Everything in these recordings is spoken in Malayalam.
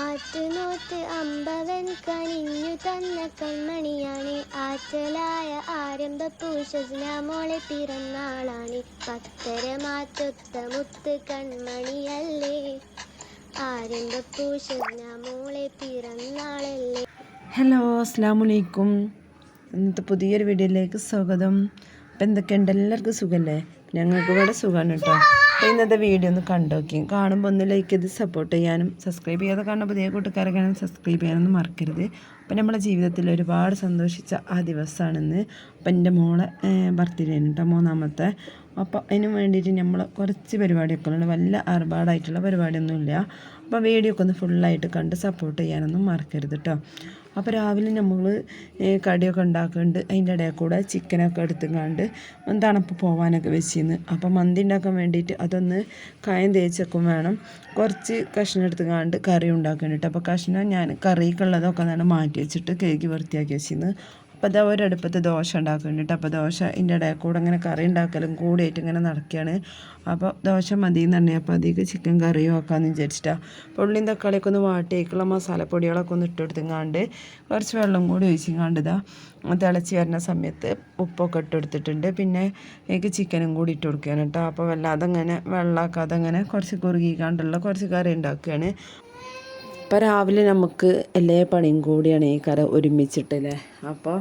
ആറ്റുനോത്ത് അമ്പവൻ കനിഞ്ഞു തന്ന കൺമണിയാണ്. ആറ്റലായ ആരംഭ പൂഷസ്ന മോളെ പിറന്നാളാണ്. പത്തര മാറ്റൊത്ത മുത്ത് കൺമണിയല്ലേ. ആരംഭ പൂഷസ്ന മോളെ പിറന്നാളല്ലേ. ഹലോ അസ്സാം വലൈക്കും ഇന്നത്തെ പുതിയൊരു വീഡിയോയിലേക്ക് സ്വാഗതം. അപ്പം എന്തൊക്കെയുണ്ട്? എല്ലാവർക്കും സുഖമല്ലേ ഞങ്ങൾക്ക് ഇവിടെ സുഖമാണ് കേട്ടോ. അപ്പോൾ ഇന്നത്തെ വീഡിയോ ഒന്ന് കണ്ടോക്കി. കാണുമ്പോൾ ഒന്ന് ലൈക്ക് ചെയ്ത് സപ്പോർട്ട് ചെയ്യാനും സബ്സ്ക്രൈബ് ചെയ്യാതെ കാണുന്ന പുതിയ കൂട്ടുകാരൊക്കെ സബ്സ്ക്രൈബ് ചെയ്യാനൊന്നും മറക്കരുത്. അപ്പം നമ്മുടെ ജീവിതത്തിൽ ഒരുപാട് സന്തോഷിച്ച ആ ദിവസമാണെന്ന് അപ്പം എന്റെ മോളെ ബർത്ത്ഡേ ആണ് കേട്ടോ മൂന്നാമത്തെ. അപ്പോൾ അതിന് വേണ്ടിയിട്ട് നമ്മൾ കുറച്ച് പരിപാടിയൊക്കെ ഉണ്ട് വല്ല ആർഭാടായിട്ടുള്ള പരിപാടിയൊന്നുമില്ല. അപ്പോൾ വീഡിയോ ഒക്കെ ഒന്ന് ഫുള്ളായിട്ട് കണ്ട് സപ്പോർട്ട് ചെയ്യാനൊന്നും മറക്കരുത് കേട്ടോ അപ്പോൾ രാവിലെ നമ്മൾ കടിയൊക്കെ ഉണ്ടാക്കുന്നുണ്ട് അതിന്റെ ഇടയിൽ കൂടെ ചിക്കനൊക്കെ എടുത്തുകൊണ്ട് തണുപ്പ് പോകാനൊക്കെ വെച്ചിരുന്നു അപ്പോൾ മന്തി ഉണ്ടാക്കാൻ വേണ്ടിയിട്ട് അതൊന്ന് കായം തേച്ചൊക്കെ വേണം. കുറച്ച് കഷ്ണം എടുത്തുകൊണ്ട് കറി ഉണ്ടാക്കുന്നുണ്ട് അപ്പോൾ കഷ്ണം ഞാൻ കറിക്കുള്ളതൊക്കെ നല്ല മാറ്റി വെച്ചിട്ട് കേക്ക് വൃത്തിയാക്കി വെച്ചിരുന്നു അപ്പോൾ അതാ ഒരടുപ്പത്ത് ദോശ ഉണ്ടാക്കുന്നുണ്ട് അപ്പോൾ ദോശ ഇതിന്റെ ഇടയിൽ കൂടെ ഇങ്ങനെ കറി ഉണ്ടാക്കലും കൂടിയിട്ട് ഇങ്ങനെ നടക്കുകയാണ് അപ്പോൾ ദോശ മതി എന്ന് പറഞ്ഞാൽ അപ്പോൾ അധികം ചിക്കൻ കറിയും ആക്കാമെന്ന് വിചാരിച്ചിട്ടാണ് അപ്പോൾ തക്കാളിയൊക്കെ ഒന്ന് വാട്ടിയേക്കുള്ള മസാലപ്പൊടികളൊക്കെ ഒന്ന് ഇട്ട് കൊടുത്തുങ്ങാണ്ട് കുറച്ച് വെള്ളം കൂടി ഒഴിച്ചിങ്ങാണ്ട് ഇതാ തിളച്ച് വരുന്ന സമയത്ത് ഉപ്പൊക്കെ ഇട്ട് കൊടുത്തിട്ടുണ്ട്. പിന്നെ എനിക്ക് ചിക്കനും കൂടി ഇട്ട് കൊടുക്കുകയാണ് കേട്ടോ അപ്പോൾ വല്ലാതെ അങ്ങനെ വെള്ളമാക്കാതെ അങ്ങനെ കുറച്ച് കുറുകിക്കാണ്ടുള്ള കുറച്ച് കറി ഉണ്ടാക്കുകയാണ് അപ്പോൾ രാവിലെ നമുക്ക് എല്ലാ പണിയും കൂടിയാണ് ഈ കറി ഒരുമിച്ചിട്ടല്ലേ? അപ്പോൾ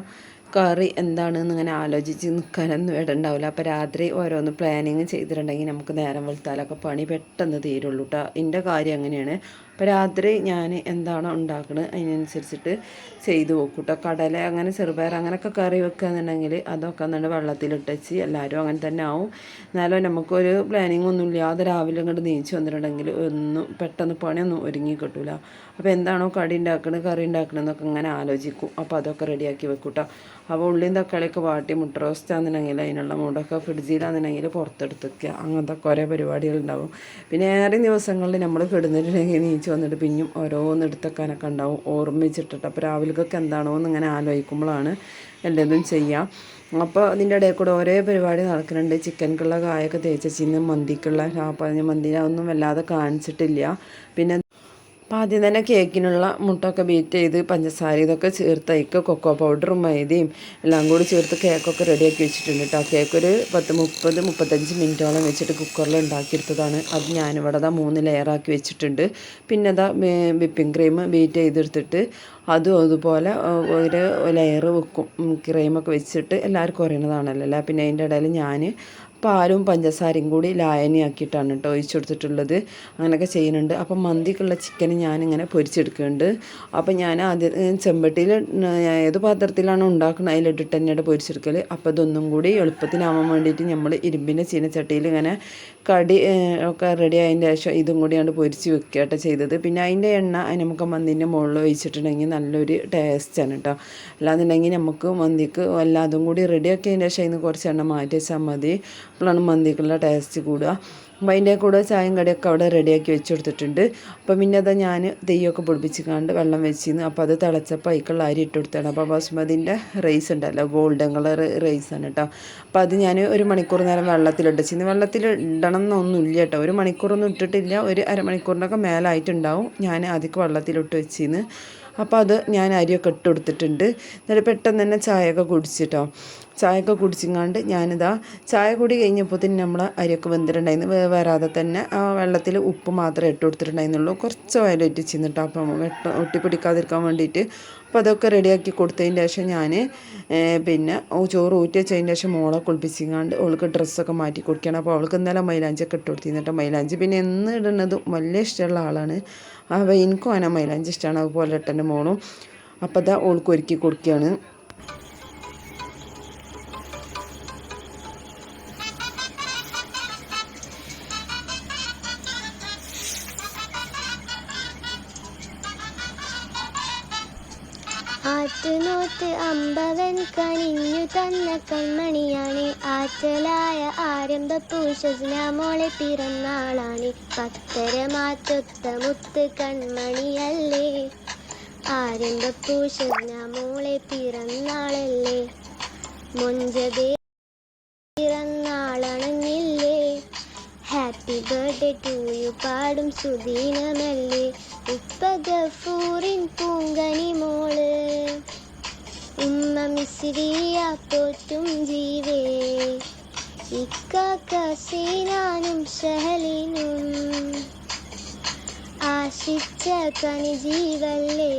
കറി എന്താണെന്ന് ഇങ്ങനെ ആലോചിച്ച് നിൽക്കാനൊന്നും ഇടണ്ടാവില്ല. അപ്പോൾ രാത്രി ഓരോന്ന് പ്ലാനിങ് ചെയ്തിട്ടുണ്ടെങ്കിൽ നമുക്ക് നേരം വെളുത്താലൊക്കെ പണി പെട്ടെന്ന് തീരുള്ളൂ കേട്ടോ എന്റെ കാര്യം അങ്ങനെയാണ്. അപ്പോൾ രാത്രി ഞാൻ എന്താണോ ഉണ്ടാക്കുന്നത് അതിനനുസരിച്ചിട്ട് ചെയ്തു നോക്കും കേട്ടോ കടല അങ്ങനെ ചെറുപയർ അങ്ങനെയൊക്കെ കറി വെക്കുകയെന്നുണ്ടെങ്കിൽ അതൊക്കെ എന്നിട്ട് വെള്ളത്തിലിട്ട് വെച്ച് എല്ലാവരും അങ്ങനെ തന്നെ ആവും. എന്നാലും നമുക്കൊരു പ്ലാനിങ് ഒന്നുമില്ല അത് രാവിലെ ഇങ്ങോട്ട് നീച്ച് വന്നിട്ടുണ്ടെങ്കിൽ ഒന്നും പെട്ടെന്ന് പണിയൊന്നും ഒരുങ്ങി കിട്ടില്ല അപ്പോൾ എന്താണോ കടി ഉണ്ടാക്കണത് കറി ഉണ്ടാക്കണമെന്നൊക്കെ ഇങ്ങനെ ആലോചിക്കും. അപ്പോൾ അതൊക്കെ റെഡിയാക്കി വെക്കും കേട്ടോ അപ്പോൾ ഉള്ളിയും തക്കാളിയൊക്കെ വാട്ടി മുട്ട റോസ്റ്റ് ആണെന്നുണ്ടെങ്കിൽ അതിനുള്ള മുടൊക്കെ ഫ്രിഡ്ജിലാണെന്നുണ്ടെങ്കിൽ പുറത്തെടുത്ത് വയ്ക്കുക അങ്ങനത്തെ കുറേ പരിപാടികളുണ്ടാവും പിന്നെ ഏറെ ദിവസങ്ങളിൽ നമ്മൾ കിടന്നിട്ടുണ്ടെങ്കിൽ നീച്ച് വന്നിട്ട് പിന്നെയും ഓരോന്ന് എടുത്തെക്കാനൊക്കെ ഉണ്ടാവും. ഓർമ്മിച്ചിട്ടിട്ട്. അപ്പോൾ രാവിലേക്കൊക്കെ എന്താണോ എന്ന് ഇങ്ങനെ ആലോചിക്കുമ്പോഴാണ് എല്ലാതും ചെയ്യുക അപ്പോൾ അതിന്റെ ഇടയിൽ കൂടെ ഓരോ പരിപാടി നടക്കുന്നുണ്ട്. ചിക്കൻക്കുള്ള കായൊക്കെ തേച്ച് മന്തിക്കുള്ള മന്തിക്കുള്ള പറഞ്ഞ മന്തിനൊന്നും വല്ലാതെ കാണിച്ചിട്ടില്ല. പിന്നെ അപ്പോൾ ആദ്യം തന്നെ കേക്കിനുള്ള മുട്ടൊക്കെ ബീറ്റ് ചെയ്ത് പഞ്ചസാര ഇതൊക്കെ ചേർത്ത് അതിക്ക് കൊക്കോ പൗഡറും മൈദയും എല്ലാം കൂടി ചേർത്ത് കേക്കൊക്കെ റെഡിയാക്കി വെച്ചിട്ടുണ്ട് കേട്ടോ കേക്ക് ഒരു പത്ത് മുപ്പത് മുപ്പത്തഞ്ച് മിനിറ്റോളം വെച്ചിട്ട് കുക്കറിൽ ഉണ്ടാക്കിയെടുത്തതാണ് അത് ഞാനിവിടെ അതാ മൂന്ന് ലെയറാക്കി വെച്ചിട്ടുണ്ട്. പിന്നെ അതാ വിപ്പിംഗ് ക്രീം ബീറ്റ് ചെയ്തെടുത്തിട്ട് അതും അതുപോലെ ഒരു ലെയർ വെക്കും ക്രീമൊക്കെ വെച്ചിട്ട് എല്ലാവർക്കും അറിയണതാണല്ലോ പിന്നെ അതിന്റെ ഇടയിൽ ഞാൻ പാലും പഞ്ചസാരയും കൂടി ലായനിയാക്കിയിട്ടാണ് കേട്ടോ ഒഴിച്ചു കൊടുത്തിട്ടുള്ളത്. അങ്ങനെയൊക്കെ ചെയ്യുന്നുണ്ട്. അപ്പം മന്തിക്കുള്ള ചിക്കൻ ഞാനിങ്ങനെ പൊരിച്ചെടുക്കുന്നുണ്ട്. അപ്പം ഞാൻ ആദ്യം ചെമ്പട്ടിയിൽ ഏത് പാത്രത്തിലാണ് ഉണ്ടാക്കുന്നത് അതിലിട്ടിട്ട് തന്നെയാണ് പൊരിച്ചെടുക്കൽ അപ്പോൾ ഇതൊന്നും കൂടി എളുപ്പത്തിനാവാൻ വേണ്ടിയിട്ട് നമ്മൾ ഇരുമ്പിന്റെ ചീനച്ചട്ടിയിൽ ഇങ്ങനെ കടി ഒക്കെ റെഡി ആയതിന്റെ ശേഷം ഇതും കൂടിയാണ് പൊരിച്ച് വെക്കുകയാട്ടോ ചെയ്തത്. പിന്നെ അതിന്റെ എണ്ണ നമുക്ക് മന്തിന്റെ മുകളിൽ ഒഴിച്ചിട്ടുണ്ടെങ്കിൽ നല്ലൊരു ടേസ്റ്റാണ് കേട്ടോ അല്ലാന്നുണ്ടെങ്കിൽ നമുക്ക് മന്തിക്ക് എല്ലാതും കൂടി റെഡിയാക്കിയതിന്റെ ശേഷം ഇന്ന് കുറച്ച് എണ്ണ മാറ്റി വെച്ചാൽ മതി. അപ്പോഴാണ് മന്തിക്കുള്ള ടേസ്റ്റ് കൂടുക. അപ്പം അതിന്റെ കൂടെ ചായയും കടിയൊക്കെ അവിടെ റെഡിയാക്കി വെച്ച് കൊടുത്തിട്ടുണ്ട് അപ്പം പിന്നെ അതാ ഞാൻ തെയ്യൊക്കെ പൊടിപ്പിച്ച് കണ്ട് വെള്ളം വെച്ചിരുന്നു അപ്പോൾ അത് തിളച്ചപ്പോൾ അതിക്കുള്ള അരി ഇട്ട് കൊടുത്താണ്. അപ്പോൾ ബസ്മതിന്റെ റൈസ് ഉണ്ടല്ലോ ഗോൾഡൻ കളർ റൈസ് ആണ് കേട്ടോ അപ്പോൾ അത് ഞാൻ ഒരു മണിക്കൂർ നേരം വെള്ളത്തിലിട്ടിച്ചിരുന്നു വെള്ളത്തിൽ ഇടണം എന്നൊന്നുമില്ല കേട്ടോ ഒരു മണിക്കൂറൊന്നും ഇട്ടിട്ടില്ല. ഒരു അരമണിക്കൂറിനൊക്കെ മേലായിട്ടുണ്ടാവും. ഞാൻ അതിക്ക് വെള്ളത്തിലിട്ട് വെച്ചിരുന്നു അപ്പോൾ അത് ഞാൻ അരിയൊക്കെ ഇട്ട് കൊടുത്തിട്ടുണ്ട്. എന്നിട്ട് പെട്ടെന്ന് തന്നെ ചായയൊക്കെ കുടിച്ചിട്ടോ. ചായയൊക്കെ കുടിച്ചിങ്ങാണ്ട് ഞാനിതാ ചായ കൂടി കഴിഞ്ഞപ്പോൾ തന്നെ നമ്മൾ അരിയൊക്കെ വെന്തിട്ടുണ്ടായിരുന്നു. വരാതെ തന്നെ ആ വെള്ളത്തിൽ ഉപ്പ് മാത്രമേ ഇട്ട് കൊടുത്തിട്ടുണ്ടായിരുന്നുള്ളൂ. കുറച്ച് വയലൊറ്റിച്ചിരുന്നിട്ടോ അപ്പം വെട്ട ഒട്ടിപ്പിടിക്കാതിരിക്കാൻ വേണ്ടിയിട്ട് അപ്പോൾ അതൊക്കെ റെഡിയാക്കി കൊടുത്തതിന് ശേഷം ഞാൻ പിന്നെ ചോറ് ഊറ്റി വെച്ചതിന് ശേഷം മോളെ കുളിപ്പിച്ചിങ്ങാണ്ട് അവൾക്ക് ഡ്രസ്സൊക്കെ മാറ്റി കൊടുക്കണം അപ്പോൾ അവൾക്ക് ഇന്നലെ മൈലാഞ്ചൊക്കെ ഇട്ട് കൊടുത്തിരുന്നിട്ട് മൈലാഞ്ചി പിന്നെ എന്ന് ഇടുന്നതും വലിയ ഇഷ്ടമുള്ള ആളാണ്. അപ്പോൾ എനിക്കും അങ്ങനെ മൈലാഞ്ചി ഇഷ്ടമാണ്. അതുപോലെ ഇട്ടെന്റെ മോളും. അപ്പോൾ അതാ ഓൾക്ക് ഒരുക്കി കൊടുക്കുകയാണ്. ആറ്റുനോത്ത് അമ്പവൻ കനിഞ്ഞു തന്ന കൺമണിയാണ്. ആറ്റലായ ആരംഭ പൂഷസ്ന മോളെ പിറന്നാളാണ്. പത്തര മാറ്റൊത്ത മുത്ത് കൺമണിയല്ലേ? ആരംഭ പൂഷസ്ന മോളെ പിറന്നാളല്ലേ? മൊഞ്ചതേ ഹാപ്പി ബർത്ത്ഡേ ടു യു പാടും സുദീനമല്ലേ. ഉപ്പ ഗഫൂറിൻ പൂങ്കനി മോൾ. ഉമ്മ മിശ്രിയ പോറ്റും ജീവേ. ഇക്കാക്ക സീനാനും ഷഹലിനും ആശിച്ച കനി ജീവല്ലേ.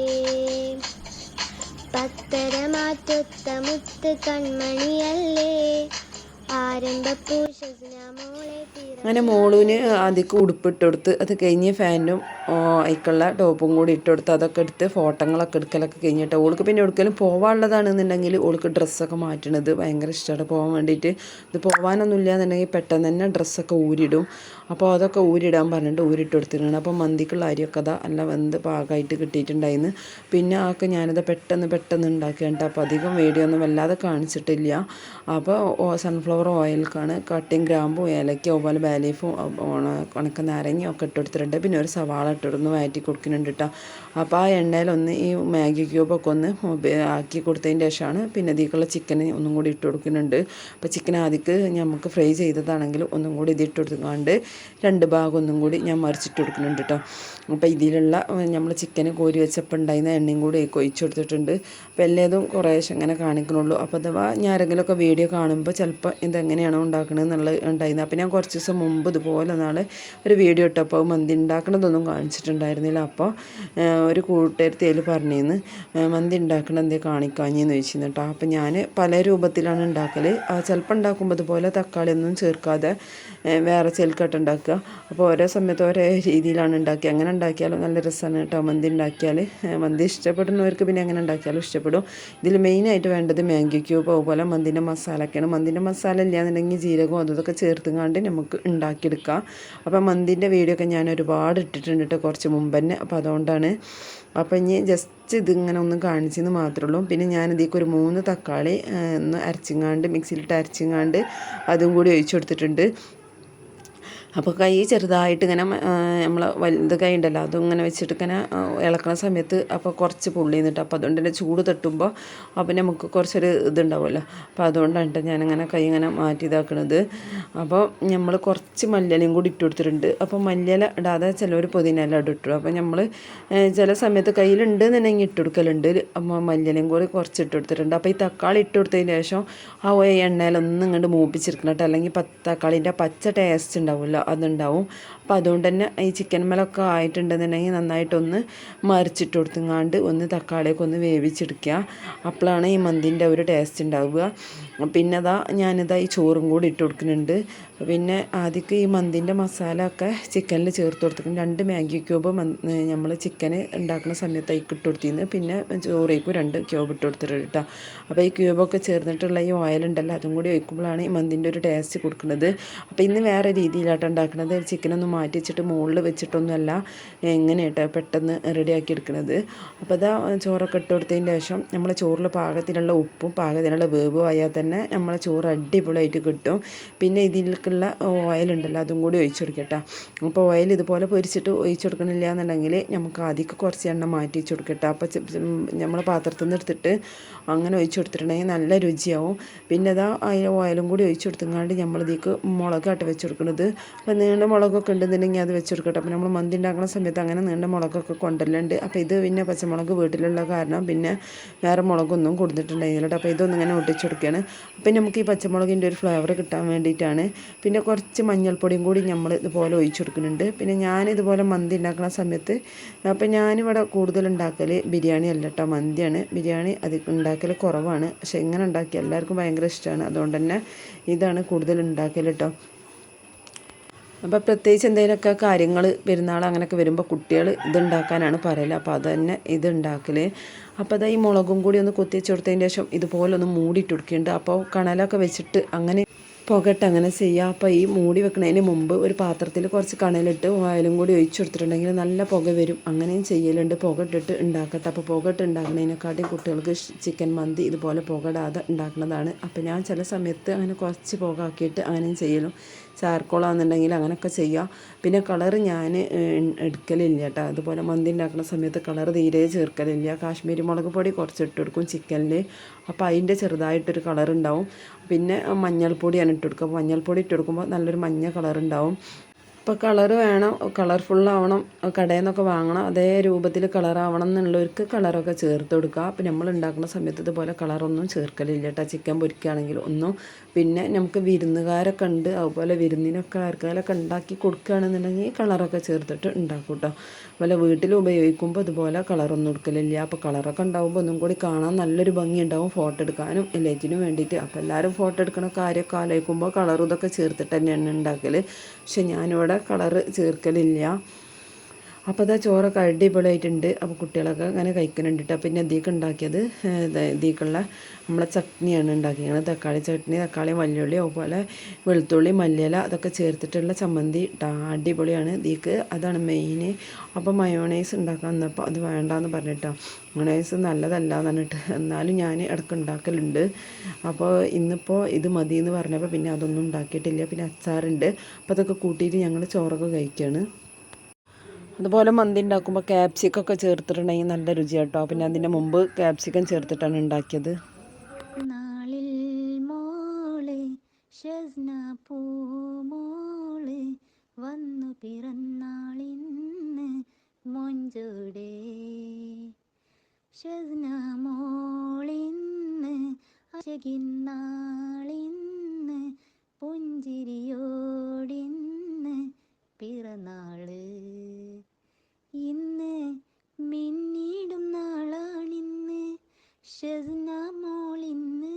പത്തരമാറ്റൊത്ത മുത്ത് കൺമണിയല്ലേ. ആരംഭപ്പൂഷന മോളെ പിറ അങ്ങനെ മോളൂന് ആദ്യം ഉടുപ്പിട്ട് കൊടുത്ത് അത് കഴിഞ്ഞ് ഫാനും അതിക്കുള്ള ടോപ്പും കൂടി ഇട്ട് കൊടുത്ത് അതൊക്കെ എടുത്ത് ഫോട്ടോകളൊക്കെ എടുക്കലൊക്കെ കഴിഞ്ഞിട്ട്. ഓൾക്ക് പിന്നെ എടുക്കലും പോവാനുള്ളതാണെന്നുണ്ടെങ്കിൽ ഓൾക്ക് ഡ്രസ്സൊക്കെ മാറ്റണത് ഭയങ്കര ഇഷ്ടമാണ് പോകാൻ വേണ്ടിയിട്ട്. ഇത് പോകാനൊന്നുമില്ല എന്നുണ്ടെങ്കിൽ പെട്ടെന്ന് തന്നെ ഡ്രസ്സൊക്കെ ഊരിടും. അപ്പോൾ അതൊക്കെ ഊരിടാൻ പറഞ്ഞിട്ട് ഊരിട്ട് കൊടുത്തിട്ടുണ്ട് അപ്പോൾ മന്തിക്കുള്ള അരിയൊക്കെ അതാ അല്ല വെന്ത് പാകമായിട്ട് കിട്ടിയിട്ടുണ്ടായിരുന്നു. പിന്നെ ആൾക്ക് ഞാനത് പെട്ടെന്ന് പെട്ടെന്ന് ഉണ്ടാക്കിയിട്ട് അപ്പോൾ അധികം വീഡിയോ ഒന്നും വല്ലാതെ കാണിച്ചിട്ടില്ല. അപ്പോൾ സൺഫ്ലവർ ഓയിൽക്കാണ്. കട്ടിങ് ഗ്രാമ്പും ഏലയ്ക്ക അതുപോലെ ബാലീഫും ഉണക്ക നാരങ്ങയും ഒക്കെ ഇട്ടെടുത്തിട്ടുണ്ട് പിന്നെ ഒരു സവാള ഇട്ടിടുന്നു വയറ്റി കൊടുക്കുന്നുണ്ട് കേട്ടോ അപ്പോൾ ആ എണ്ണയിലൊന്ന് ഈ മാഗി ക്യൂബൊക്കെ ഒന്ന് ആക്കി കൊടുത്തതിന്റെ ശേഷമാണ് പിന്നെ ഇതിലേക്കുള്ള ചിക്കൻ ഒന്നും കൂടി ഇട്ട് കൊടുക്കുന്നുണ്ട്. അപ്പോൾ ചിക്കൻ ആദ്യക്ക് നമുക്ക് ഫ്രൈ ചെയ്തതാണെങ്കിൽ ഒന്നും കൂടി ഇത് ഇട്ട് കൊടുക്കാണ്ട് രണ്ട് ഭാഗം ഒന്നും കൂടി ഞാൻ മറിച്ചിട്ട് കൊടുക്കുന്നുണ്ട് കേട്ടോ അപ്പോൾ ഇതിലുള്ള നമ്മൾ ചിക്കൻ കോരി വെച്ചപ്പോൾ ഉണ്ടായിരുന്ന എണ്ണയും കൂടി കൊഴിച്ചു കൊടുത്തിട്ടുണ്ട്. അപ്പോൾ എല്ലാതും കുറേശ്ശെ അങ്ങനെ കാണിക്കണുള്ളൂ. അപ്പോൾ അഥവാ ഞാൻ ആരെങ്കിലുമൊക്കെ വീഡിയോ കാണുമ്പോൾ ചിലപ്പോൾ ഇതെങ്ങനെയാണോ ഉണ്ടാക്കുന്നത് എന്നുള്ളത് ഉണ്ടായിരുന്നത് അപ്പോൾ ഞാൻ കുറച്ച് ദിവസം മുമ്പ് ഇതുപോലെ നാളെ ഒരു വീഡിയോ ഇട്ടപ്പോൾ മന്തി ഉണ്ടാക്കണതൊന്നും കാണിച്ചിട്ടുണ്ടായിരുന്നില്ല. അപ്പോൾ ഒരു കൂട്ടുകാരത്തേൽ പറഞ്ഞിരുന്നു മന്തി ഉണ്ടാക്കണം എന്തേ കാണിക്കാഞ്ഞെന്ന് ചോദിച്ചിരുന്നു കേട്ടോ. അപ്പോൾ ഞാൻ പല രൂപത്തിലാണ് ഉണ്ടാക്കൽ ചിലപ്പോൾ ഉണ്ടാക്കുമ്പോൾ ഇതുപോലെ തക്കാളി ഒന്നും ചേർക്കാതെ വേറെ ചെൽക്കട്ട് ഉണ്ടാക്കുക. അപ്പോൾ ഓരോ സമയത്ത് ഓരോ രീതിയിലാണ് ഉണ്ടാക്കുക അങ്ങനെ ഉണ്ടാക്കിയാലും നല്ല രസമാണ് കേട്ടോ മന്തി ഉണ്ടാക്കിയാൽ മന്തി ഇഷ്ടപ്പെടുന്നവർക്ക് പിന്നെ അങ്ങനെ ഉണ്ടാക്കിയാലും ഇഷ്ടപ്പെടും. ഇതിൽ മെയിനായിട്ട് വേണ്ടത് മാഗി ക്യൂബ് അതുപോലെ മന്തിന്റെ മസാലയൊക്കെയാണ്. മന്തിന്റെ മസാല ഇല്ലാന്നുണ്ടെങ്കിൽ ജീരകവും അതൊക്കെ ചേർത്തുങ്ങാണ്ട് ചേർത്തുകൊണ്ട് നമുക്ക് ഉണ്ടാക്കിയെടുക്കാം. അപ്പോൾ മന്തിന്റെ വീഡിയോ ഒക്കെ ഞാൻ ഒരുപാട് ഇട്ടിട്ടുണ്ട് കേട്ടോ കുറച്ച് മുമ്പ് തന്നെ. അപ്പോൾ അതുകൊണ്ടാണ് അപ്പോൾ ഇനി ജസ്റ്റ് ഇതിങ്ങനെ ഒന്ന് കാണിച്ചെന്ന് മാത്രമേ ഉള്ളൂ. പിന്നെ ഞാൻ ഇതിലേക്ക് ഒരു മൂന്ന് തക്കാളി ഒന്ന് അരച്ചിങ്ങാണ്ട് മിക്സിയിലിട്ട് അരച്ചിങ്ങാണ്ട് അതും കൂടി ഒഴിച്ചു കൊടുത്തിട്ടുണ്ട്. അപ്പോൾ കൈ ചെറുതായിട്ട് ഇങ്ങനെ നമ്മൾ വലുത് കൈ ഉണ്ടല്ലോ അതും ഇങ്ങനെ വെച്ചിട്ട് ഇങ്ങനെ ഇളക്കുന്ന സമയത്ത് അപ്പോൾ കുറച്ച് പുള്ളി നിന്നിട്ട് അപ്പോൾ അതുകൊണ്ട് തന്നെ ചൂട് തട്ടുമ്പോൾ അപ്പം നമുക്ക് കുറച്ചൊരു ഇതുണ്ടാവുമല്ലോ. അപ്പോൾ അതുകൊണ്ടാണ് ഞാൻ ഞാനിങ്ങനെ കൈ ഇങ്ങനെ മാറ്റി ഇതാക്കണത്. അപ്പോൾ നമ്മൾ കുറച്ച് മല്ലിയിലയും കൂടി ഇട്ട് കൊടുത്തിട്ടുണ്ട്. അപ്പോൾ മല്ലിയില ഇടാതെ ചിലവർ പുതിനയില ഇട്ടു അപ്പോൾ നമ്മൾ ചില സമയത്ത് കയ്യിലുണ്ട് എന്നുണ്ടെങ്കിൽ ഇട്ട് കൊടുക്കലുണ്ട്. അപ്പോൾ മല്ലിയിലയും കൂടി കുറച്ച് ഇട്ട് കൊടുത്തിട്ടുണ്ട്. അപ്പോൾ ഈ തക്കാളി ഇട്ട് കൊടുത്തതിന് ശേഷം ആ എണ്ണയിലൊന്നും ഇങ്ങോട്ട് മൂപ്പിച്ചിരിക്കണം കേട്ടോ. അല്ലെങ്കിൽ പത്ത് തക്കാളിന്റെ പച്ച ടേസ്റ്റ് ഉണ്ടാവില്ല അതുണ്ടാവും. അപ്പോൾ അതുകൊണ്ട് തന്നെ ഈ ചിക്കൻ മേലൊക്കെ ആയിട്ടുണ്ടെന്നുണ്ടെങ്കിൽ നന്നായിട്ടൊന്ന് മറിച്ചിട്ട് കൊടുത്തുങ്ങാണ്ട് ഒന്ന് തക്കാളിയൊക്കെ ഒന്ന് വേവിച്ചെടുക്കുക. അപ്പോഴാണ് ഈ മന്തിന്റെ ഒരു ടേസ്റ്റ് ഉണ്ടാവുക. പിന്നെ അതാ ഞാനിതാ ഈ ചോറും കൂടി ഇട്ട് കൊടുക്കുന്നുണ്ട്. പിന്നെ ആദ്യമൊക്കെ ഈ മന്തിന്റെ മസാല ഒക്കെ ചിക്കനിൽ ചേർത്ത് കൊടുത്തിട്ടുണ്ട്. രണ്ട് മാഗി ക്യൂബ് നമ്മൾ ചിക്കൻ ഉണ്ടാക്കുന്ന സമയത്ത് അതിക്ക് ഇട്ട് കൊടുത്തിരുന്നു. പിന്നെ ചോറേക്കും രണ്ട് ക്യൂബ് ഇട്ട് കൊടുത്തിട്ടുണ്ട് കേട്ടോ അപ്പോൾ ഈ ക്യൂബൊക്കെ ചേർന്നിട്ടുള്ള ഈ ഓയിൽ ഉണ്ടല്ലോ അതും കൂടി ഒഴിക്കുമ്പോഴാണ് ഈ മന്തിന്റെ ഒരു ടേസ്റ്റ് കൊടുക്കുന്നത്. അപ്പോൾ ഇന്ന് വേറെ രീതിയിലാട്ടോ ഉണ്ടാക്കുന്നത് ചിക്കനൊന്ന് മാറ്റി വെച്ചിട്ട് മുകളിൽ വെച്ചിട്ടൊന്നുമല്ല എങ്ങനെ കേട്ടോ പെട്ടെന്ന് റെഡിയാക്കി എടുക്കുന്നത് അപ്പോൾ ഇതാ ചോറൊക്കെ ഇട്ട് കൊടുത്തതിന് ശേഷം നമ്മൾ ചോറിൽ പാകത്തിനുള്ള ഉപ്പും പാകത്തിനുള്ള വേവും ആയാൽ തന്നെ നമ്മളെ ചോറ് അടിപൊളിയായിട്ട് കിട്ടും. പിന്നെ ഇതിലേക്കുള്ള ഓയിലുണ്ടല്ലോ അതും കൂടി ഒഴിച്ചു കൊടുക്കട്ടോ. അപ്പോൾ ഓയിൽ ഇതുപോലെ പൊരിച്ചിട്ട് ഒഴിച്ചു കൊടുക്കണില്ല എന്നുണ്ടെങ്കിൽ നമുക്ക് ആദ്യമൊക്കെ കുറച്ച് എണ്ണ മാറ്റി വെച്ച് കൊടുക്കട്ടോ അപ്പോൾ നമ്മൾ പാത്രത്തിൽ നിന്ന് എടുത്തിട്ട് അങ്ങനെ ഒഴിച്ചു കൊടുത്തിട്ടുണ്ടെങ്കിൽ നല്ല രുചിയാവും. പിന്നെ ഇതാ അതിൽ ഓയിലും കൂടി ഒഴിച്ചു കൊടുത്തങ്ങാണ്ട് നമ്മളിതേക്ക് മുളകായിട്ട് വെച്ച് കൊടുക്കുന്നത് അപ്പോൾ നീണ്ട മുളകൊക്കെ ഉണ്ടെന്നുണ്ടെങ്കിൽ അത് വെച്ച് കൊടുക്കട്ടെ അപ്പോൾ നമ്മൾ മന്തി ഉണ്ടാക്കുന്ന സമയത്ത് അങ്ങനെ നീണ്ട മുളകൊക്കെ കൊണ്ടുവരലുണ്ട് അപ്പോൾ ഇത് പിന്നെ പച്ചമുളക് വീട്ടിലുള്ള കാരണം പിന്നെ വേറെ മുളകൊന്നും കൊടുത്തിട്ടുണ്ടായിരുന്നില്ല അപ്പോൾ ഇതൊന്നും ഇങ്ങനെ ഒട്ടിച്ചു കൊടുക്കുകയാണ് അപ്പം നമുക്ക് ഈ പച്ചമുളകിന്റെ ഒരു ഫ്ലേവർ കിട്ടാൻ വേണ്ടിയിട്ടാണ്. പിന്നെ കുറച്ച് മഞ്ഞൾപ്പൊടിയും കൂടി നമ്മൾ ഇതുപോലെ ഒഴിച്ചു കൊടുക്കുന്നുണ്ട് പിന്നെ ഞാൻ ഇതുപോലെ മന്തി ഉണ്ടാക്കുന്ന സമയത്ത് അപ്പം ഞാനിവിടെ കൂടുതൽ ഉണ്ടാക്കൽ ബിരിയാണി അല്ല കേട്ടോ. മന്തിയാണ്. ബിരിയാണി അത് ഉണ്ടാക്കൽ കുറവാണ്. പക്ഷെ ഇങ്ങനെ ഉണ്ടാക്കി എല്ലാവർക്കും ഭയങ്കര ഇഷ്ടമാണ് അതുകൊണ്ട് തന്നെ ഇതാണ് കൂടുതൽ ഉണ്ടാക്കൽ കേട്ടോ. അപ്പോൾ പ്രത്യേകിച്ച് എന്തെങ്കിലുമൊക്കെ കാര്യങ്ങൾ പെരുന്നാൾ അങ്ങനെയൊക്കെ വരുമ്പോൾ കുട്ടികൾ ഇതുണ്ടാക്കാനാണ് പറയൽ. അപ്പോൾ അത് തന്നെ ഇത് ഉണ്ടാക്കൽ അപ്പോൾ അതാ ഈ മുളകും കൂടി ഒന്ന് കൊത്തിച്ച് കൊടുത്തതിന് ശേഷം ഇതുപോലെ ഒന്ന് മൂടിയിട്ട് കൊടുക്കുന്നുണ്ട് അപ്പോൾ കണലൊക്കെ വെച്ചിട്ട് അങ്ങനെ പുകട്ട് അങ്ങനെ ചെയ്യുക അപ്പോൾ ഈ മൂടി വെക്കുന്നതിന് മുമ്പ് ഒരു പാത്രത്തിൽ കുറച്ച് കണലിട്ട് ഓയിലും കൂടി ഒഴിച്ചു കൊടുത്തിട്ടുണ്ടെങ്കിൽ നല്ല പുക വരും. അങ്ങനെയും ചെയ്യലുണ്ട്. പുകട്ടിട്ട് ഉണ്ടാക്കട്ടെ. അപ്പോൾ പുകട്ട് ഉണ്ടാക്കുന്നതിനെക്കാട്ടിയും കുട്ടികൾക്ക് ചിക്കൻ മന്തി ഇതുപോലെ പുകടാതെ ഉണ്ടാക്കുന്നതാണ് അപ്പോൾ ഞാൻ ചില സമയത്ത് അങ്ങനെ കുറച്ച് പുക ആക്കിയിട്ട് അങ്ങനെയും ചെയ്യലും. ചാർക്കോളാണെന്നുണ്ടെങ്കിൽ അങ്ങനെയൊക്കെ ചെയ്യാം. പിന്നെ കളറ് ഞാൻ എടുക്കലില്ല കേട്ടോ. അതുപോലെ മന്തി ഉണ്ടാക്കുന്ന സമയത്ത് കളർ തീരെ ചേർക്കലില്ല. കാശ്മീരി മുളക് പൊടി കുറച്ച് കൊടുക്കും ചിക്കനിൽ അപ്പോൾ അതിന്റെ ചെറുതായിട്ടൊരു കളർ ഉണ്ടാവും പിന്നെ മഞ്ഞൾപ്പൊടിയാണ് ഇട്ട് കൊടുക്കുക. മഞ്ഞൾപ്പൊടി ഇട്ട് കൊടുക്കുമ്പോൾ നല്ലൊരു മഞ്ഞ കളർ ഉണ്ടാവും ഇപ്പോൾ കളർ വേണം കളർഫുള്ളാവണം കടയിൽ നിന്നൊക്കെ വാങ്ങണം അതേ രൂപത്തിൽ കളറാവണം എന്നുള്ളവർക്ക് കളറൊക്കെ ചേർത്ത് കൊടുക്കുക അപ്പോൾ നമ്മൾ ഉണ്ടാക്കുന്ന സമയത്ത് ഇതുപോലെ കളറൊന്നും ചേർക്കലില്ല കേട്ടോ ചിക്കൻ പൊരിക്കുകയാണെങ്കിൽ ഒന്നും. പിന്നെ നമുക്ക് വിരുന്നുകാരൊക്കെ ഉണ്ട് അതുപോലെ വിരുന്നിനൊക്കെ ആർക്കാരൊക്കെ ഉണ്ടാക്കി കൊടുക്കുകയാണെന്നുണ്ടെങ്കിൽ കളറൊക്കെ ചേർത്തിട്ട് ഉണ്ടാക്കും കേട്ടോ അതുപോലെ വീട്ടിൽ ഉപയോഗിക്കുമ്പോൾ ഇതുപോലെ കളറൊന്നും എടുക്കലില്ല. അപ്പോൾ കളറൊക്കെ ഉണ്ടാകുമ്പോൾ ഒന്നും കൂടി കാണാൻ നല്ലൊരു ഭംഗി ഉണ്ടാവും ഫോട്ടോ എടുക്കാനും എല്ലാറ്റിനും വേണ്ടിയിട്ട് അപ്പോൾ എല്ലാവരും ഫോട്ടോ എടുക്കണ കാര്യമൊക്കെ ആലോചിക്കുമ്പോൾ കളറും ഇതൊക്കെ ചേർത്തിട്ട് തന്നെയാണ് ഉണ്ടാക്കൽ പക്ഷെ ഞാനിവിടെ കളറ് ചേർക്കലില്ല. അപ്പോൾ അതാ ചോറൊക്കെ അടിപൊളിയായിട്ടുണ്ട്. അപ്പോൾ കുട്ടികളൊക്കെ അങ്ങനെ കഴിക്കുന്നുണ്ട് പിന്നെ ഇതിക്ക് ഉണ്ടാക്കിയത് ഇതിക്കുള്ള നമ്മളെ ചട്നിയാണ് ഉണ്ടാക്കിയത് തക്കാളി ചട്നി തക്കാളി മല്ലിയുള്ളി അതുപോലെ വെളുത്തുള്ളി മല്ലിയില അതൊക്കെ ചേർത്തിട്ടുള്ള ചമ്മന്തി ഇട്ടാ അടിപൊളിയാണ് ഇതിക്ക്. അതാണ് മെയിൻ അപ്പോൾ മയോണൈസ് ഉണ്ടാക്കാൻ വന്നപ്പോൾ അത് വേണ്ടാന്ന് പറഞ്ഞിട്ടോ. മയോണൈസ് നല്ലതല്ല എന്ന് പറഞ്ഞിട്ട് എന്നാലും ഞാൻ ഇടയ്ക്ക് ഉണ്ടാക്കലുണ്ട്. അപ്പോൾ ഇന്നിപ്പോൾ ഇത് മതി എന്ന് പറഞ്ഞപ്പോൾ പിന്നെ അതൊന്നും ഉണ്ടാക്കിയിട്ടില്ല. പിന്നെ അച്ചാറുണ്ട്. അപ്പോൾ അതൊക്കെ കൂട്ടിയിട്ട് ഞങ്ങൾ ചോറൊക്കെ കഴിക്കുകയാണ് അതുപോലെ മന്തി ഉണ്ടാക്കുമ്പോൾ ക്യാപ്സിക്കൊക്കെ ചേർത്തിട്ടുണ്ടെങ്കിൽ നല്ല രുചി കേട്ടോ പിന്നെ അതിന്റെ മുമ്പ് ക്യാപ്സിക്കം ചേർത്തിട്ടാണ് ഉണ്ടാക്കിയത്. നാളിൽ വന്നു പിറന്നാളിന്ന് മൊഞ്ചോടെ. ഷസ്ന മോളിന്ന് അശകിന്നാളിന്ന് ഷസ്ന മോളിന്ന്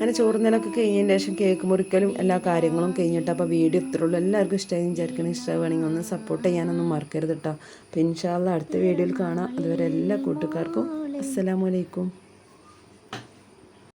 അങ്ങനെ ചോറുന്നലൊക്കെ കഴിഞ്ഞതിന് ശേഷം കേക്ക് മുറിക്കലും എല്ലാ കാര്യങ്ങളും കഴിഞ്ഞിട്ട് അപ്പോൾ വീഡിയോ ഇത്രേ ഉള്ളൂ എല്ലാവർക്കും ഇഷ്ടമായി വിചാരിക്കണം. ഇഷ്ടമാണെങ്കിൽ ഒന്ന് സപ്പോർട്ട് ചെയ്യാനൊന്നും മറക്കരുത് കേട്ടോ. അപ്പോൾ ഇൻഷാല്ല അടുത്ത വീഡിയോയിൽ കാണാം. അതുവരെ എല്ലാ കൂട്ടുകാർക്കും അസ്സലാമലൈക്കും